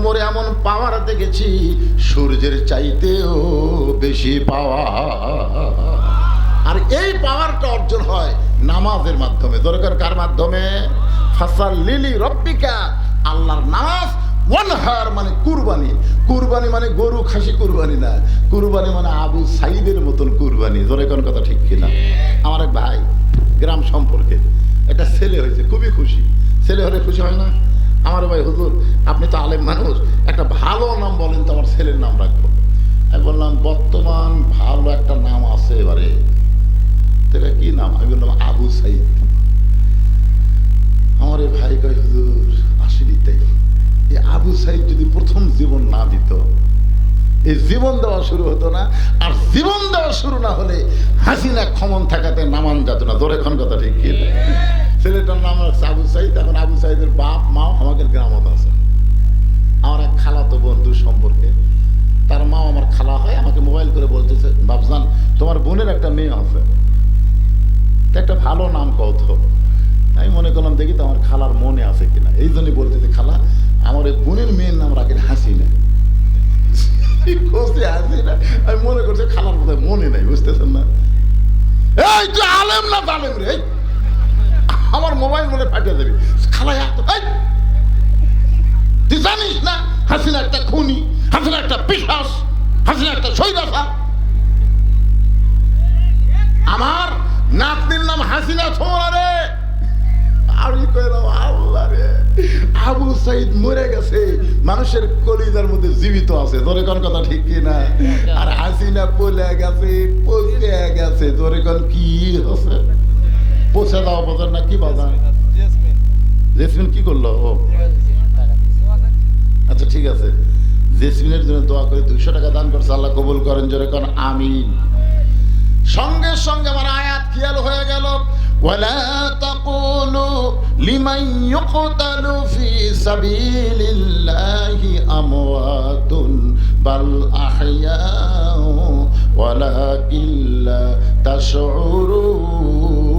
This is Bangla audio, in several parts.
উমরে এমন পাওয়ার দেখেছি, সূর্যের চাইতেও বেশি পাওয়া। আর এই পাওয়ারটা অর্জন হয় নামাজের মাধ্যমে। দরকার কার মাধ্যমে? ফাসাল লিলি রব্বিকা, আল্লাহর নামাজ ওয়ানহার মানে কুরবানি। কুরবানি মানে গরু খাসি কুরবানি না। কুরবানি মানে আবু সাইদের মতন কুরবানি। ধরে কোন কথা ঠিক কিনা? আমার এক ভাই, গ্রাম সম্পর্কে। একটা ছেলে হয়েছে, খুবই খুশি। ছেলে হলে খুশি হয় না? আমার ভাই, হুজুর, আপনি তো আলেম মানুষ, একটা ভালো নাম বলেন তো আমার ছেলের নাম রাখব। আমি বললাম, বর্তমান ভালো একটা নাম আছে এবারে। এটা কি নাম? আমি বললাম, আবু সাইদ। আমার এই ভাই কয়, হুজুর আসলেই তাই। এই আবু সাইদ যদি প্রথম জীবন না দিত, এই জীবন দেওয়া শুরু হতো না, আর জীবন দেওয়া শুরু না হলে হাসিনা ক্ষমন থাকাতে নামান যেত না। এখন কথা ঠিক কি? ছেলেটার নাম হচ্ছে আবু সাইদ, এখন আবু সাইদের বাপ, মাও আমাদের গ্রামত আছে। আমার এক খালাতো বন্ধু সম্পর্কে। তার মা আমার খালা হয়, আমাকে মোবাইল করে বলতেছে বাবজান তোমার বোনের একটা মেয়ে আছে। একটা ভালো নাম কত আমি মনে করলাম, দেখি তো আমার খালার মনে আছে কিনা। এই জন্যই বলতেছে, খালা, আমার ওই বোনের মেয়ের নাম রাখেন কষে হাসিনা? আমি মনে করছি খালার মনে নাই, বুঝতেছেন না? এই, তুই আলেম না জালেম রে? আমার মোবাইল মনে ফাটিয়ে দেবে। তুই জানিস না, হাসিনা একটা খুনি, হাসিনা একটা পিসাস হাসিনা একটা সৈরাসা আমার নাতনির নাম হাসিনা ছোঁড়া রে। আমি কইলাম, আল্লাহ রে, আবু সাইদ মরে গেছে। মানুষের কলিজার মধ্যে জীবিত আছে। তোরে কোন কথা ঠিক কি না? আর হাসিনা পলে গেছে পচে গেছে। তোরে কোন কি হচ্ছে? পচে দেওয়া বাজার না কি বাজার জেসমিন কি করলো ও আচ্ছা ঠিক আছে জেসমিনের জন্য দোয়া করে দুইশো টাকা দান করছে আল্লাহ কবুল করেন জোরে কোন আমিন সঙ্গে সঙ্গে আমার আয়াত খেয়াল হয়ে গেল ولا تقولوا لمن يقتل في سبيل الله أموات بل أحياء ولكن لا تشعرون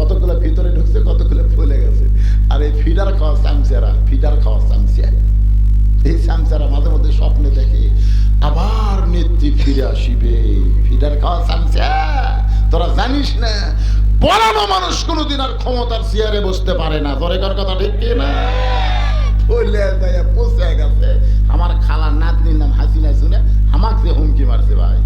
কতগুলো ভিতরে ঢুকছে, কতগুলো ফুলে গেছে। আর এই ফিডার খাওয়া চামচারা ফিডার খাওয়া চামচা এই চামচারা মাঝে মধ্যে স্বপ্নে দেখে, আবার নেত্রী ফিরে আসিবে। ফিডার খাওয়া চামচা তোরা জানিস না পড়ানো মানুষ কোনোদিন আর ক্ষমতার চেয়ারে বসতে পারে না। তোর একার কথা ঠিক কি না? ফুলে যায় পচে গেছে। আমার খালার নাতনির নাম হাসিনা, শুনে আমাকে হুমকি মারছে ভাই।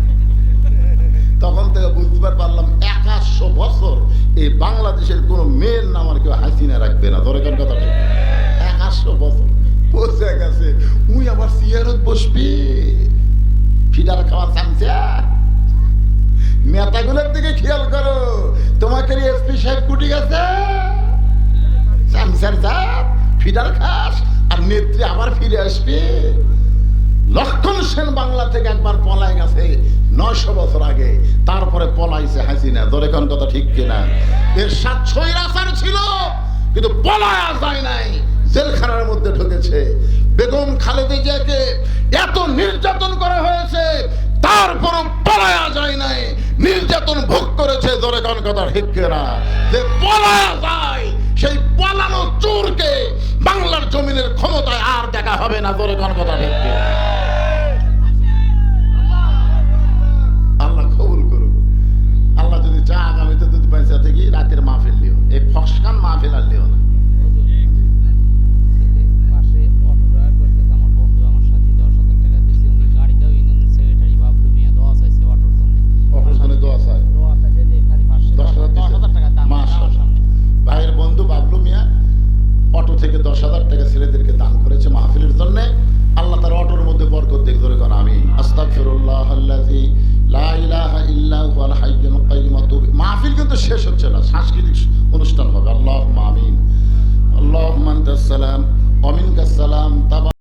তখন থেকে বুঝতে পারলাম একাশশো বছর এই বাংলাদেশের কোন মেয়ের নাম আর কেউ হাসিনা রাখবে না। ধরে কেন কথা ঠিক একাশশো বছর। বসে গেছে। উই আবার সিয়ারত বসবি। ফিডার খাওয়া চামচা। নেতাগুলোর দিকে খেয়াল করো। তোমাকে এসপি সাহেব কুটি গেছে। চামচার জাত, ফিডার খাস, আর নেত্রী আবার ফিরে আসবে। লক্ষণ সেন বাংলা থেকে একবার পলায় গেছে। নয়শো বছর আগে তারপরে পলাইছে হাসিনা। ধরে কোন কথা ঠিক কিনা? এর সাত ছয় ছয়রাচার ছিল, কিন্তু পলায়া যায় নাই। জেলখানার মধ্যে ঢুকেছে। বেগম খালেদা জিয়াকে এত নির্যাতন করা হয়েছে, তারপরও পলায়া যায় নাই। নির্যাতন ভোগ করেছে, ধরে কোন কথা ঠিক কিনা? যে পলায়া যায়, সেই পলানো চোরকে বাংলার জমিনের ক্ষমতায় আর দেখা হবে না, ধরে কোন কথা ঠিক কিনা? ফসকান মাহফিল আর লিও না। ভাইয়ের বন্ধু বাবলু মিয়া অটো থেকে দশ হাজার টাকা ছেলেদেরকে দান করেছে মাহফিলের জন্য। আল্লাহ তার অটোর মধ্যে বরকত দেখ ধরে করেন আমি আস্তাফিরুল্লাহ আল্লাহ